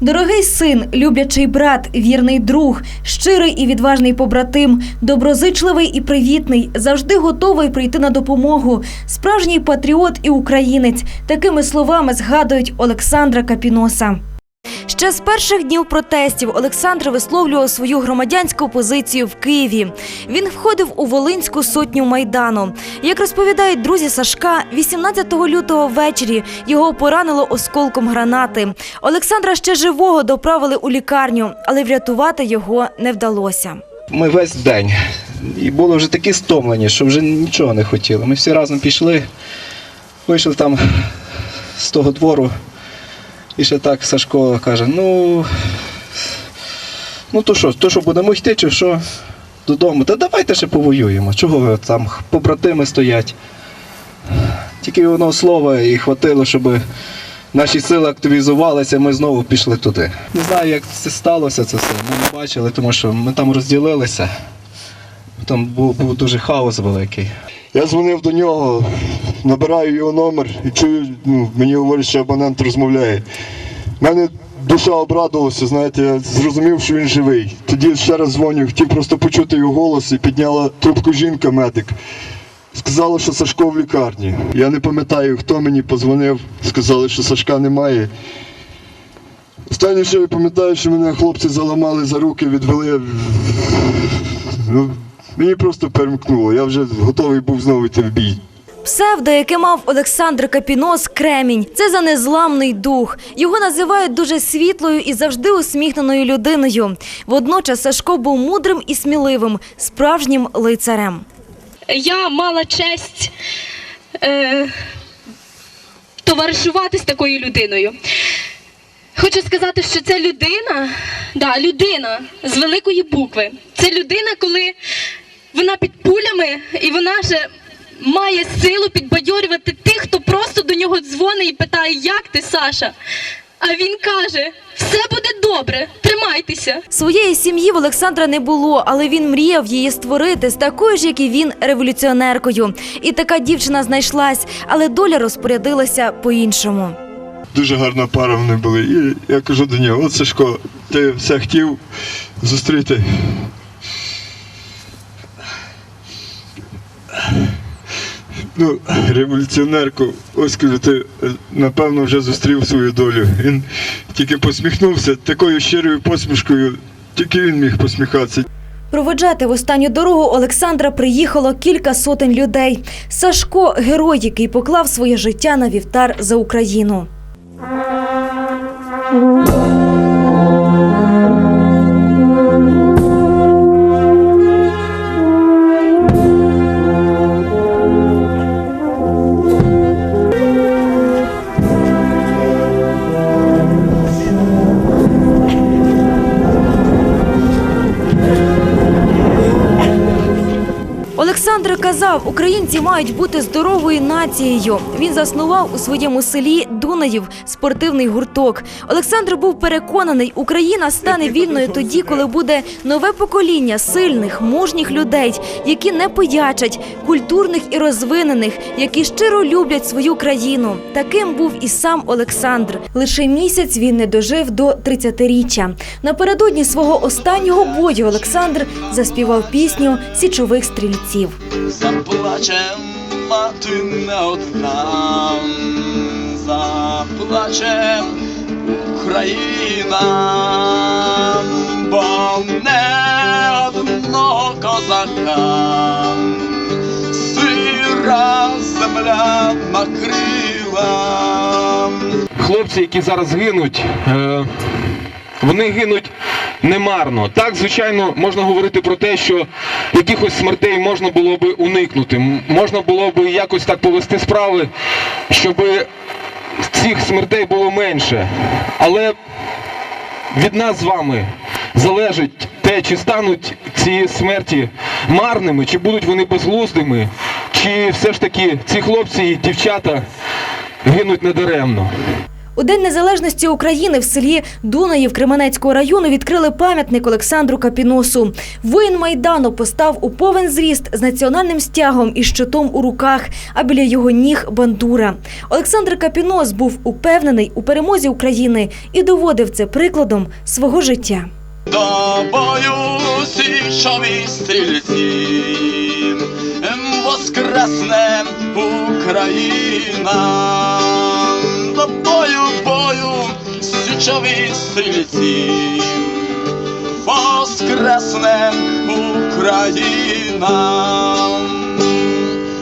Дорогий син, люблячий брат, вірний друг, щирий і відважний побратим, доброзичливий і привітний, завжди готовий прийти на допомогу. Справжній патріот і українець. Такими словами згадують Олександра Капіноса. Ще з перших днів протестів Олександр висловлював свою громадянську позицію в Києві. Він входив у Волинську сотню майдану. Як розповідають друзі Сашка, 18 лютого ввечері його поранило осколком гранати. Олександра ще живого доправили у лікарню, але врятувати його не вдалося. Ми весь день. І були вже такі стомлені, що вже нічого не хотіли. Ми всі разом пішли, вийшли там з того двору. І ще так Сашко каже: ну, ну то що, то що будемо йти, чи що? Додому. Та давайте ще повоюємо. Чого ви там побратими стоять? Тільки одного слова і хватило, щоб наші сили активізувалися, ми знову пішли туди. Не знаю, як це сталося, це все. Ми не бачили, тому що ми там розділилися. Там був, був дуже хаос великий. Я дзвонив до нього, набираю його номер і чую, ну, мені говорять, що абонент розмовляє. У мене душа обрадувалася, знаєте, я зрозумів, що він живий. Тоді ще раз дзвоню, хотів просто почути його голос і підняла трубку жінка, медик. Сказала, що Сашко в лікарні. Я не пам'ятаю, хто мені позвонив, сказали, що Сашка немає. Останнє, що я пам'ятаю, що мене хлопці заламали за руки, відвели. Ну, мені просто перемкнуло. Я вже готовий був знову йти в бій. Псевдо, яке мав Олександр Капінос Кремінь, це за незламний дух. Його називають дуже світлою і завжди усміхненою людиною. Водночас Сашко був мудрим і сміливим, справжнім лицарем. я мала честь е, товаришувати з такою людиною. Хочу сказати, що це людина, да, людина з великої букви. Це людина, коли вона під пулями і вона же має силу підбадьорювати тих, хто просто до нього дзвонить і питає, як ти, Саша? А він каже: все буде добре, тримайтеся. Своєї сім'ї в Олександра не було, але він мріяв її створити з такою ж, як і він, революціонеркою. І така дівчина знайшлась, але доля розпорядилася по-іншому. Дуже гарна пара вони були. І я кажу до нього, от Сашко, ти все хотів зустріти. Ну, революціонерку, ось кажу, ти е, напевно вже зустрів свою долю. Він тільки посміхнувся такою щирою посмішкою, тільки він міг посміхатися. Проведжати в останню дорогу Олександра приїхало кілька сотень людей. Сашко герой, який поклав своє життя на вівтар за Україну. Казав, українці мають бути здоровою нацією. Він заснував у своєму селі Дунаїв спортивний гурток. Олександр був переконаний, Україна стане вільною тоді, коли буде нове покоління сильних, мужніх людей, які не поячать, культурних і розвинених, які щиро люблять свою країну. Таким був і сам Олександр. Лише місяць він не дожив до 30-річчя. Напередодні свого останнього бою Олександр заспівав пісню січових стрільців. Заплаче мати не одна, заплаче Україна, бо не одного козака, сира земля накрила. хлопці, які зараз гинуть, е, вони гинуть немарно. Так, звичайно, можна говорити про те, що якихось смертей можна було би уникнути. Можна було би якось так повести справи, щоб цих смертей було менше. Але від нас з вами залежить те, чи стануть ці смерті марними, чи будуть вони безглуздими, чи все ж таки ці хлопці і дівчата гинуть недаремно. У День Незалежності України в селі Дунаїв Кременецького району відкрили пам'ятник Олександру Капіносу. Воїн Майдану постав у повен зріст з національним стягом і щитом у руках, а біля його ніг бандура. Олександр Капінос був упевнений у перемозі України і доводив це прикладом свого життя. До бою січові стрільці, воскресне Україна, бою, бою, січові стрільці, воскресне Україна.